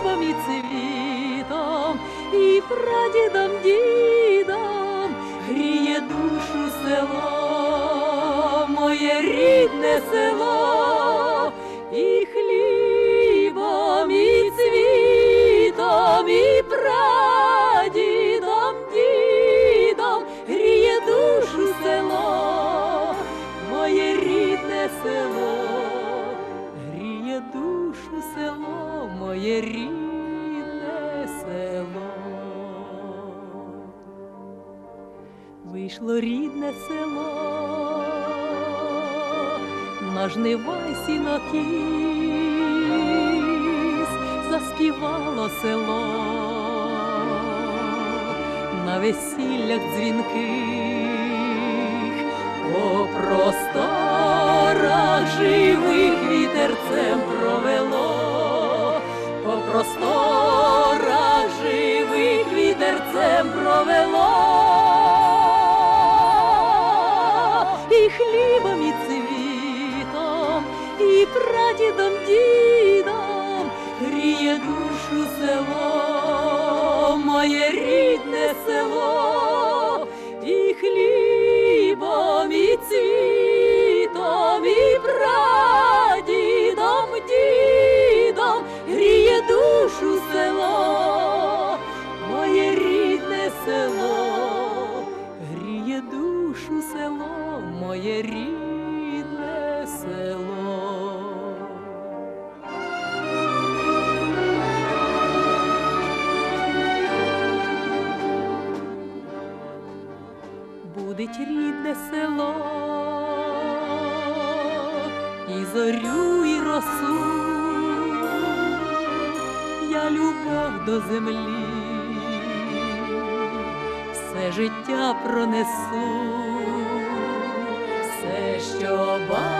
хлібом, і цвітом, і прадідом, дідом гріє душу село, моє рідне село, моє рідне село. Вийшло рідне село, на жнива й сінокіс, заспівало село, на весіллях дзвінких, по просторах живих вітерцем провело, Будить рідне село, і зорю, і росу, я любов до землі, все життя пронесу, все, що бачу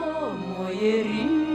moje.